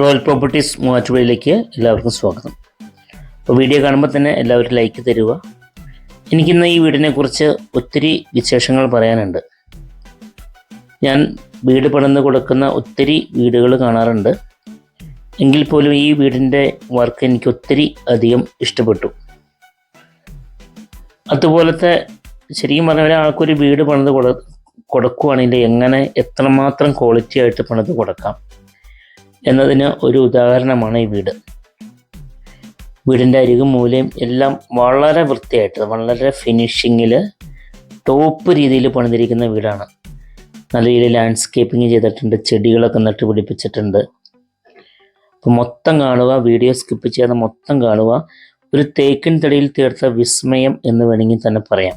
Royal properties മൂവാറ്റുപുഴയിലേക്ക് എല്ലാവർക്കും സ്വാഗതം. അപ്പോൾ വീഡിയോ കാണുമ്പോൾ തന്നെ എല്ലാവരും ലൈക്ക് തരിക. എനിക്കിന്ന് ഈ വീടിനെ കുറിച്ച് ഒത്തിരി വിശേഷങ്ങൾ പറയാനുണ്ട്. ഞാൻ വീട് പണിന്ന് കൊടുക്കുന്ന ഒത്തിരി വീടുകൾ കാണാറുണ്ട്. എങ്കിൽ പോലും ഈ വീടിന്റെ വർക്ക് എനിക്ക് ഒത്തിരി അധികം ഇഷ്ടപ്പെട്ടു. അതുപോലത്തെ ശരിക്കും പറഞ്ഞ ഒരാൾക്കൊരു വീട് പണിത് കൊടു കൊടുക്കുവാണെങ്കിൽ എങ്ങനെ എത്രമാത്രം ക്വാളിറ്റി ആയിട്ട് പണിത് കൊടുക്കാം? എന്നതിന് ഒരു ഉദാഹരണമാണ് ഈ വീട്. വീടിന്റെ അരികും മൂലയും എല്ലാം വളരെ വൃത്തിയായിട്ട് വളരെ ഫിനിഷിങ്ങിൽ ടോപ്പ് രീതിയിൽ പണിതിരിക്കുന്ന വീടാണ്. നല്ല രീതിയിൽ ലാൻഡ്സ്കേപ്പിംഗ് ചെയ്തിട്ടുണ്ട് ചെടികളൊക്കെ നട്ട് പിടിപ്പിച്ചിട്ടുണ്ട്. അപ്പോൾ മൊത്തം കാണുക വീഡിയോ സ്കിപ്പ് ചെയ്യാതെ മൊത്തം കാണുക ഒരു തേക്കിൻ തടിയിൽ തീർത്ത വിസ്മയം എന്ന് വേണമെങ്കിൽ തന്നെ പറയാം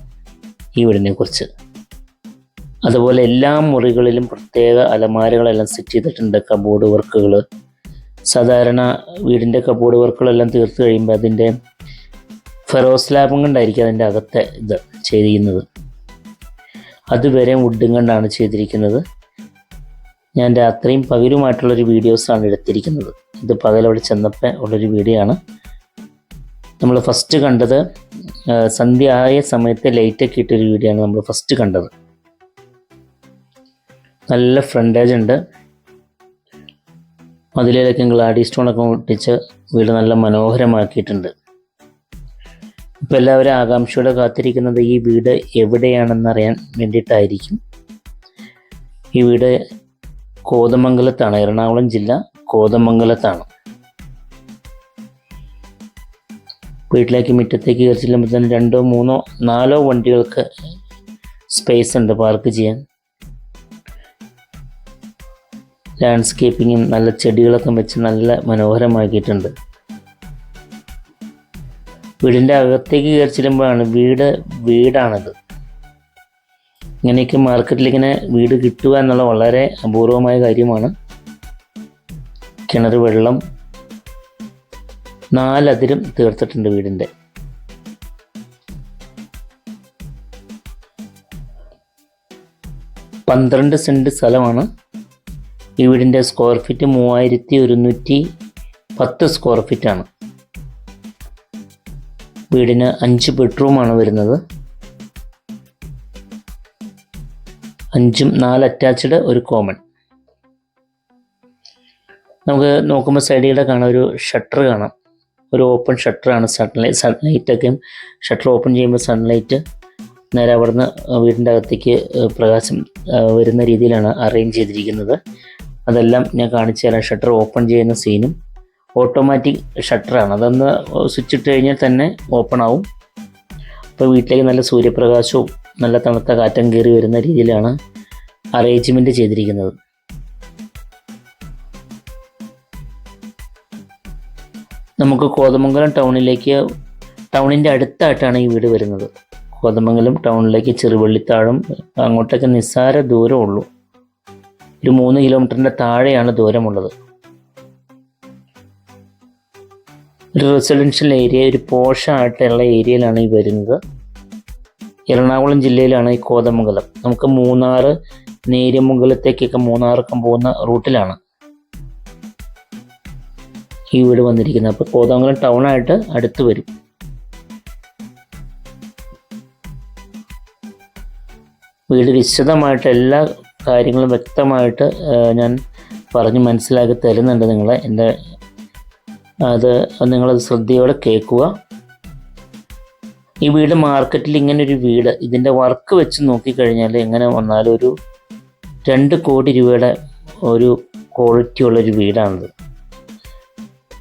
ഈ വീടിനെ കുറിച്ച് അതുപോലെ എല്ലാ മുറികളിലും പ്രത്യേക അലമാരകളെല്ലാം സെറ്റ് ചെയ്തിട്ടുണ്ട് കബോർഡ് വർക്കുകൾ സാധാരണ വീടിന്റെ കബോർഡ് വർക്കുകളെല്ലാം തീർത്ത് കഴിയുമ്പോൾ അതിന്റെ ഫെറോസ് ലാബും കൊണ്ടായിരിക്കും അതിന്റെ അകത്തെ ഇത് ചെയ്തിരിക്കുന്നത്. അതുവരെ വുഡും കൊണ്ടാണ് ചെയ്തിരിക്കുന്നത്. ഞാൻ രാത്രിയും പകലുമായിട്ടുള്ളൊരു വീഡിയോസാണ് എടുത്തിരിക്കുന്നത്. ഇത് പകലവിടെ ചെന്നപ്പോൾ ഉള്ളൊരു വീഡിയോ ആണ്. നമ്മൾ ഫസ്റ്റ് കണ്ടത് സന്ധ്യ ആയ സമയത്ത് ലൈറ്റൊക്കെ ഇട്ടൊരു വീഡിയോ ആണ് നമ്മൾ ഫസ്റ്റ് കണ്ടത്. നല്ല ഫ്രണ്ടേജ് ഉണ്ട്. മതിലേലൊക്കെ ഗ്ലാഡി സ്റ്റോണൊക്കെ ഒട്ടിച്ച് വീട് നല്ല മനോഹരമാക്കിയിട്ടുണ്ട്. ഇപ്പോൾ എല്ലാവരും ആകാംക്ഷയോടെ കാത്തിരിക്കുന്നത് ഈ വീട് എവിടെയാണെന്നറിയാൻ വേണ്ടിയിട്ടായിരിക്കും. ഈ വീട് കോതമംഗലത്താണ് എറണാകുളം ജില്ല കോതമംഗലത്താണ്. വീട്ടിലേക്ക് മുറ്റത്തേക്ക് കയറി ചെല്ലുമ്പോൾ തന്നെ രണ്ടോ മൂന്നോ നാലോ വണ്ടികൾക്ക് സ്പേസ് ഉണ്ട് പാർക്ക് ചെയ്യാൻ. ലാൻഡ്സ്കേപ്പിങ്ങും നല്ല ചെടികളൊക്കെ വെച്ച് നല്ല മനോഹരമാക്കിയിട്ടുണ്ട്. വീടിന്റെ അകത്തേക്ക് കയറി ചെല്ലുമ്പോഴാണ് വീട് വീടാണത്. ഇങ്ങനെയൊക്കെ മാർക്കറ്റിൽ ഇങ്ങനെ വീട് കിട്ടുക എന്നുള്ള വളരെ അപൂർവമായ കാര്യമാണ്. കിണർ വെള്ളം നാലതിരും തീർത്തിട്ടുണ്ട് വീടിന്റെ പന്ത്രണ്ട് സെന്റ് സ്ഥലമാണ് ഈ വീടിന്റെ സ്ക്വയർ ഫീറ്റ് മൂവായിരത്തി ഒരുന്നൂറ്റി പത്ത് സ്ക്വയർ ഫീറ്റാണ് വീടിന് അഞ്ച് ബെഡ്റൂമാണ് വരുന്നത്. അഞ്ചും നാല് അറ്റാച്ച്ഡ് ഒരു കോമൺ നമുക്ക് നോക്കുമ്പോൾ സൈഡിലൂടെ കാണാം. ഒരു ഷട്ടർ കാണാം. ഒരു ഓപ്പൺ ഷട്ടറാണ് സൺലൈറ്റ് സൺലൈറ്റൊക്കെ ഷട്ടർ ഓപ്പൺ ചെയ്യുമ്പോൾ സൺലൈറ്റ് നേരെ അവിടുന്ന് വീടിന്റെ അകത്തേക്ക് പ്രകാശം വരുന്ന രീതിയിലാണ് അറേഞ്ച് ചെയ്തിരിക്കുന്നത്. അതെല്ലാം ഞാൻ കാണിച്ചു തരാം. ഷട്ടർ ഓപ്പൺ ചെയ്യുന്ന സീനും ഓട്ടോമാറ്റിക് ഷട്ടറാണ്. അതൊന്ന് സ്വിച്ച് ഇട്ട് കഴിഞ്ഞാൽ തന്നെ ഓപ്പൺ ആവും. അപ്പോൾ വീട്ടിലേക്ക് നല്ല സൂര്യപ്രകാശവും നല്ല തണുത്ത കാറ്റം കയറി വരുന്ന രീതിയിലാണ് അറേഞ്ച്മെന്റ് ചെയ്തിരിക്കുന്നത്. നമുക്ക് കോതമംഗലം ടൗണിലേക്ക് ടൗണിന്റെ അടുത്തായിട്ടാണ് ഈ വീട് വരുന്നത്. കോതമംഗലം ടൗണിലേക്ക് ചെറുവള്ളിത്താഴും അങ്ങോട്ടൊക്കെ നിസ്സാര ദൂരമുള്ളൂ. ഒരു മൂന്ന് കിലോമീറ്ററിന്റെ താഴെയാണ് ദൂരമുള്ളത്. ഒരു റെസിഡൻഷ്യൽ ഏരിയ ഒരു പോഷായിട്ടുള്ള ഏരിയയിലാണ് ഈ വരുന്നത്. എറണാകുളം ജില്ലയിലാണ് ഈ കോതമംഗലം. നമുക്ക് മൂന്നാർ നേര്യമംഗലത്തേക്കൊക്കെ മൂന്നാറൊക്കെ പോകുന്ന റൂട്ടിലാണ് ഈ വീട് വന്നിരിക്കുന്നത്. അപ്പോൾ കോതമംഗലം ടൗണായിട്ട് അടുത്ത് വരും. വീട് വിശദമായിട്ട് എല്ലാ കാര്യങ്ങളും വ്യക്തമായിട്ട് ഞാൻ പറഞ്ഞ് മനസ്സിലാക്കി തരുന്നുണ്ട് നിങ്ങളെ. എന്റെ അത് നിങ്ങളത് ശ്രദ്ധയോടെ കേൾക്കുക. ഈ വീട് മാർക്കറ്റിൽ ഇങ്ങനെ ഒരു വീട് ഇതിന്റെ വർക്ക് വെച്ച് നോക്കിക്കഴിഞ്ഞാൽ എങ്ങനെ വന്നാലും ഒരു രണ്ട് കോടി രൂപയുടെ ഒരു ക്വാളിറ്റി ഉള്ളൊരു വീടാണിത്.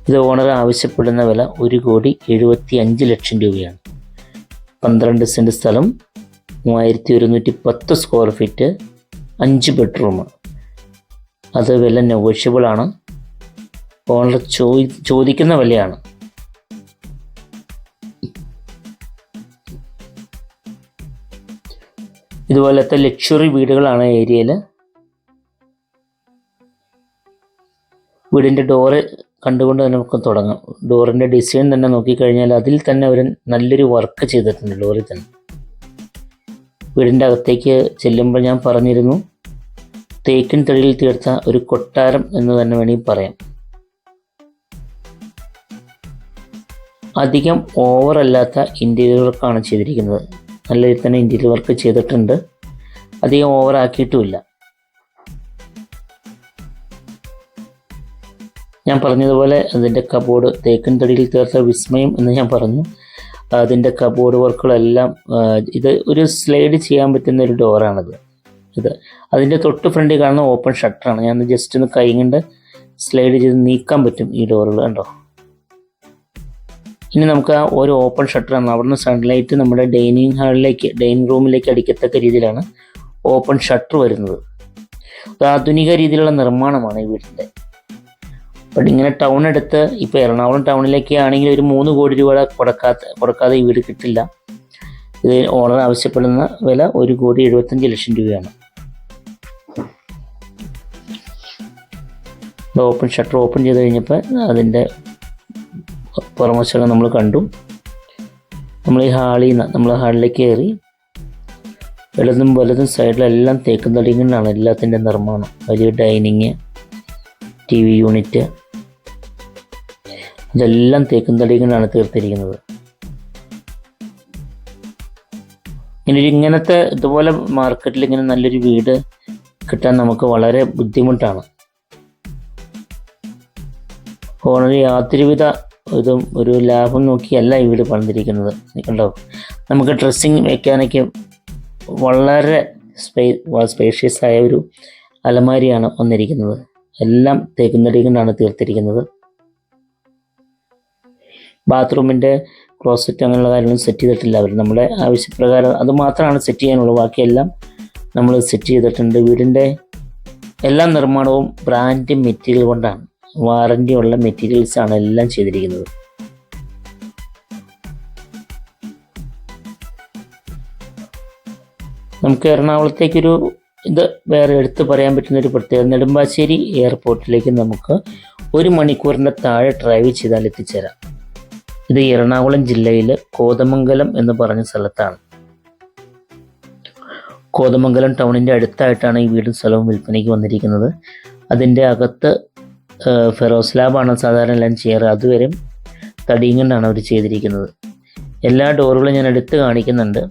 ഇത് ഓണർ ആവശ്യപ്പെടുന്ന വില ഒരു കോടി എഴുപത്തി അഞ്ച് ലക്ഷം രൂപയാണ്. പന്ത്രണ്ട് സെന്റ് സ്ഥലം മൂവായിരത്തി ഒരുന്നൂറ്റി പത്ത് സ്ക്വയർ ഫീറ്റ് അഞ്ച് ബെഡ്റൂം അത് വില നെഗോഷ്യബിൾ ആണ്. ഓണർ ചോദി ചോദിക്കുന്ന വിലയാണ്. ഇതുപോലത്തെ ലക്ഷറി വീടുകളാണ് ഏരിയയിൽ. വീടിന്റെ ഡോറ് കണ്ടുകൊണ്ട് തന്നെ നമുക്ക് തുടങ്ങാം. ഡോറിന്റെ ഡിസൈൻ തന്നെ നോക്കിക്കഴിഞ്ഞാൽ അതിൽ തന്നെ അവർ നല്ലൊരു വർക്ക് ചെയ്തിട്ടുണ്ട് ഡോറിൽ തന്നെ. വീടിന്റെ അകത്തേക്ക് ചെല്ലുമ്പോൾ ഞാൻ പറഞ്ഞിരുന്നു തേക്കിൻ തടിയിൽ തീർത്ത ഒരു കൊട്ടാരം എന്ന് തന്നെ വേണമെങ്കിൽ പറയാം. അധികം ഓവറല്ലാത്ത ഇന്റീരിയർ വർക്കാണ് ചെയ്തിരിക്കുന്നത്. നല്ല രീതി തന്നെ ഇന്റീരിയർ വർക്ക് ചെയ്തിട്ടുണ്ട്. അധികം ഓവർ ആക്കിയിട്ടുമില്ല ഞാൻ പറഞ്ഞതുപോലെ അതിന്റെ കബോർഡ് തേക്കൻ തടിയിൽ തീർത്ത വിസ്മയം എന്ന് ഞാൻ പറഞ്ഞു. അതിന്റെ കബോർഡ് വർക്കുകളെല്ലാം ഇത് ഒരു സ്ലൈഡ് ചെയ്യാൻ പറ്റുന്ന ഒരു ഡോറാണിത്. ഇത് അതിന്റെ തൊട്ട് ഫ്രണ്ടിൽ കാണുന്ന ഓപ്പൺ ഷട്ടറാണ്. ഞാൻ ജസ്റ്റ് ഒന്ന് കൈ കൊണ്ട് സ്ലൈഡ് ചെയ്ത് നീക്കാൻ പറ്റും ഈ ഡോറുകൾ കണ്ടോ? ഇനി നമുക്ക് ആ ഒരു ഓപ്പൺ ഷട്ടറാണ്. അവിടുന്ന് സൺലൈറ്റ് നമ്മുടെ ഡൈനിങ് ഹാളിലേക്ക് ഡൈനിങ് റൂമിലേക്ക് അടിക്കത്തക്ക രീതിയിലാണ് ഓപ്പൺ ഷട്ടർ വരുന്നത്. ആധുനിക രീതിയിലുള്ള നിർമ്മാണമാണ് ഈ വീടിന്റെ ബട്ട് ഇങ്ങനെ ടൗൺ എടുത്ത് ഇപ്പോൾ എറണാകുളം ടൗണിലേക്ക് ആണെങ്കിൽ ഒരു മൂന്ന് കോടി രൂപ കൊടുക്കാത്ത കൊടുക്കാതെ ഈ വീട് കിട്ടില്ല. ഇത് ഓണർ ആവശ്യപ്പെടുന്ന വില ഒരു കോടി എഴുപത്തഞ്ച് ലക്ഷം രൂപയാണ്. ഓപ്പൺ ഷട്ടർ ഓപ്പൺ ചെയ്ത് കഴിഞ്ഞപ്പോൾ അതിന്റെ പുറമശകൾ നമ്മൾ കണ്ടു. നമ്മൾ ഈ ഹാളിൽ നിന്ന് നമ്മൾ ഹാളിലേക്ക് കയറി. ഇടതും വലതും സൈഡിലെല്ലാം തേക്കും തടികൊണ്ടാണ് എല്ലാത്തിന്റെ നിർമ്മാണം. വലിയ ഡൈനിങ് ടി വി യൂണിറ്റ് ഇതെല്ലാം തേക്കും തടികൊണ്ടാണ് തീർത്തിരിക്കുന്നത്. ഇനി ഇങ്ങനത്തെ ഇതുപോലെ മാർക്കറ്റിൽ ഇങ്ങനെ നല്ലൊരു വീട് കിട്ടാൻ നമുക്ക് വളരെ ബുദ്ധിമുട്ടാണ്. ഓണർ യാതൊരുവിധ ഇതും ഒരു ലാഭം നോക്കിയല്ല ഈ വീട് പണിതിരിക്കുന്നത്. കണ്ടോ? നമുക്ക് ഡ്രസ്സിങ് വെക്കാനൊക്കെ വളരെ സ്പേ സ്പേഷ്യസ് ആയ ഒരു അലമാരിയാണ് വന്നിരിക്കുന്നത്. എല്ലാം തേക്കുന്നടി കൊണ്ടാണ് തീർത്തിരിക്കുന്നത്. ബാത്റൂമിന്റെ ക്ലോസറ്റ് അങ്ങനെയുള്ള കാര്യങ്ങളും സെറ്റ് ചെയ്തിട്ടില്ല. അവർ നമ്മുടെ ആവശ്യപ്രകാരം അത് മാത്രമാണ് സെറ്റ് ചെയ്യാനുള്ളൂ. ബാക്കിയെല്ലാം നമ്മൾ സെറ്റ് ചെയ്തിട്ടുണ്ട്. വീടിന്റെ എല്ലാ നിർമ്മാണവും ബ്രാൻഡ് മെറ്റീരിയൽ കൊണ്ടാണ്. വാറണ്ടി ഉള്ള മെറ്റീരിയൽസ് ആണ് എല്ലാം ചെയ്തിരിക്കുന്നത്. നമുക്ക് എറണാകുളത്തേക്കൊരു ഇത് വേറെ എടുത്തു പറയാൻ പറ്റുന്ന ഒരു പ്രത്യേകത നെടുമ്പാശ്ശേരി എയർപോർട്ടിലേക്ക് നമുക്ക് ഒരു മണിക്കൂറിന്റെ താഴെ ഡ്രൈവ് ചെയ്താൽ എത്തിച്ചേരാം. ഇത് എറണാകുളം ജില്ലയിലെ കോതമംഗലം എന്ന് പറഞ്ഞ സ്ഥലത്താണ്. കോതമംഗലം ടൗണിന്റെ അടുത്തായിട്ടാണ് ഈ വീടും സ്ഥലവും വിൽപ്പനയ്ക്ക് വന്നിരിക്കുന്നത്. അതിന്റെ അകത്ത് ഫെറോസ് ലാബാണ് സാധാരണ എല്ലാം ചെയ്യാറ്. അതുവരെ തടിയും കൊണ്ടാണ് അവർ ചെയ്തിരിക്കുന്നത്. എല്ലാ ഡോറുകളും ഞാൻ എടുത്ത് കാണിക്കുന്നുണ്ട്.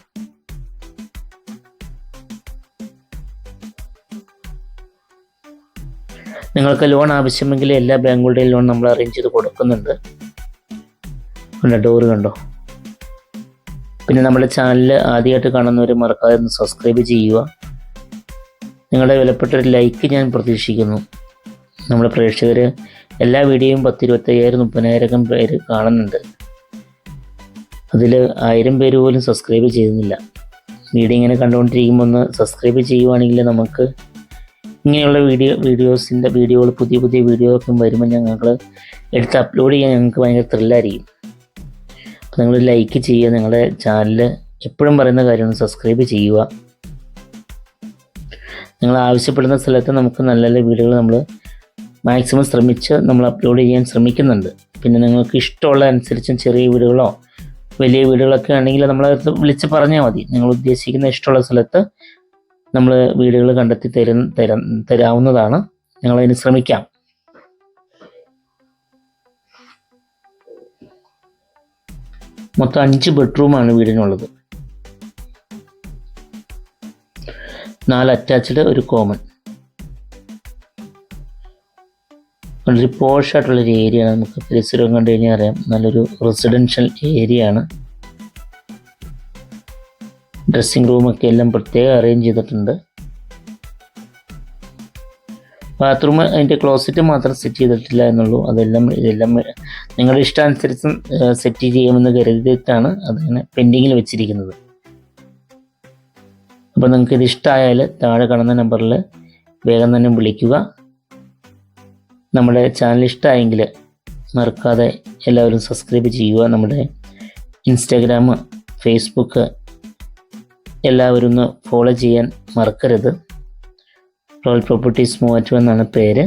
നിങ്ങൾക്ക് ലോൺ ആവശ്യമെങ്കിൽ എല്ലാ ബാങ്കുകളുടെയും ലോൺ നമ്മൾ അറേഞ്ച് ചെയ്ത് കൊടുക്കുന്നുണ്ട്. കണ്ടോ ഡോറ് കണ്ടോ? പിന്നെ നമ്മുടെ ചാനൽ ആദ്യമായിട്ട് കാണുന്നവർ മറക്കാതെ ഒന്ന് സബ്സ്ക്രൈബ് ചെയ്യുക. നിങ്ങളുടെ വിലപ്പെട്ട ഒരു ലൈക്ക് ഞാൻ പ്രതീക്ഷിക്കുന്നു. നമ്മുടെ പ്രേക്ഷകർ എല്ലാ വീഡിയോയും പത്ത് ഇരുപത്തയ്യായിരം മുപ്പതിനായിരം പേര് കാണുന്നുണ്ട്. അതിൽ ആയിരം പേര് പോലും സബ്സ്ക്രൈബ് ചെയ്യുന്നില്ല വീഡിയോ ഇങ്ങനെ കണ്ടുകൊണ്ടിരിക്കുമ്പോൾ ഒന്ന് സബ്സ്ക്രൈബ് ചെയ്യുവാണെങ്കിൽ നമുക്ക് ഇങ്ങനെയുള്ള വീഡിയോ വീഡിയോസിന്റെ വീഡിയോകൾ പുതിയ പുതിയ വീഡിയോ ഒക്കെ വരുമ്പോൾ ഞങ്ങൾ എടുത്ത് അപ്ലോഡ് ചെയ്യാൻ ഞങ്ങൾക്ക് ഭയങ്കര ത്രില്ലായിരിക്കും അപ്പോൾ നിങ്ങൾ ലൈക്ക് ചെയ്യുക നിങ്ങളുടെ ചാനൽ എപ്പോഴും പറയുന്ന കാര്യമാണ് സബ്സ്ക്രൈബ് ചെയ്യുക. നിങ്ങൾ ആവശ്യപ്പെടുന്ന സ്ഥലത്ത് നമുക്ക് നല്ല നല്ല വീഡിയോകൾ നമ്മൾ മാക്സിമം ശ്രമിച്ച് നമ്മൾ അപ്ലോഡ് ചെയ്യാൻ ശ്രമിക്കുന്നുണ്ട്. പിന്നെ നിങ്ങൾക്ക് ഇഷ്ടമുള്ള അനുസരിച്ചും ചെറിയ വീടുകളോ വലിയ വീടുകളൊക്കെ ആണെങ്കിൽ നമ്മളത് വിളിച്ച് പറഞ്ഞാൽ മതി. നിങ്ങൾ ഉദ്ദേശിക്കുന്ന ഇഷ്ടമുള്ള സ്ഥലത്ത് നമ്മൾ വീടുകൾ കണ്ടെത്തി തരുന്ന തരാം തരാവുന്നതാണ്. ഞങ്ങളതിന് ശ്രമിക്കാം. മൊത്തം അഞ്ച് ബെഡ്റൂമാണ് വീടിനുള്ളത്. നാല് അറ്റാച്ച്ഡ് ഒരു കോമൺ. വളരെ പോഷ് ആയിട്ടുള്ളൊരു ഏരിയ ആണ്. നമുക്ക് പരിസരം കണ്ടു കഴിഞ്ഞാൽ അറിയാം. നല്ലൊരു റെസിഡൻഷ്യൽ ഏരിയ ആണ്. ഡ്രസ്സിംഗ് റൂമൊക്കെ എല്ലാം പ്രത്യേകം അറേഞ്ച് ചെയ്തിട്ടുണ്ട്. ബാത്റൂം അതിന്റെ ക്ലോസറ്റ് മാത്രം സെറ്റ് ചെയ്തിട്ടില്ല എന്നുള്ളൂ. അതെല്ലാം ഇതെല്ലാം നിങ്ങളുടെ ഇഷ്ടാനുസരിച്ച് സെറ്റ് ചെയ്യാമെന്ന് കരുതിയിട്ടാണ് അതിങ്ങനെ പെൻഡിങ്ങിൽ വെച്ചിരിക്കുന്നത്. അപ്പോൾ നിങ്ങൾക്ക് ഇത് ഇഷ്ടമായാൽ താഴെ കാണുന്ന നമ്പറിൽ വേഗം തന്നെ വിളിക്കുക. നമ്മുടെ ചാനൽ ഇഷ്ടമായെങ്കിൽ മറക്കാതെ എല്ലാവരും സബ്സ്ക്രൈബ് ചെയ്യുക. നമ്മുടെ ഇൻസ്റ്റാഗ്രാം ഫേസ്ബുക്ക് എല്ലാവരും ഒന്ന് ഫോളോ ചെയ്യാൻ മറക്കരുത്. റോയൽ പ്രോപ്പർട്ടീസ് മൂവാറ്റു എന്നാണ് പേര്.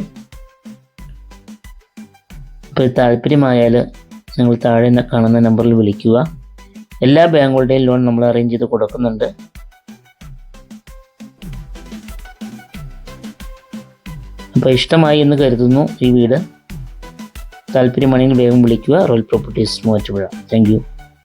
അപ്പോൾ താല്പര്യമായാൽ നിങ്ങൾ താഴെ കാണുന്ന നമ്പറിൽ വിളിക്കുക. എല്ലാ ബാങ്കുകളുടെയും ലോൺ നമ്മൾ അറേഞ്ച് ചെയ്ത് കൊടുക്കുന്നുണ്ട്. അപ്പോൾ ഇഷ്ടമായി എന്ന് കരുതുന്നു ഈ വീട്. താല്പര്യമാണെങ്കിൽ വേഗം വിളിക്കുക. Royal properties Muvattupuzha thank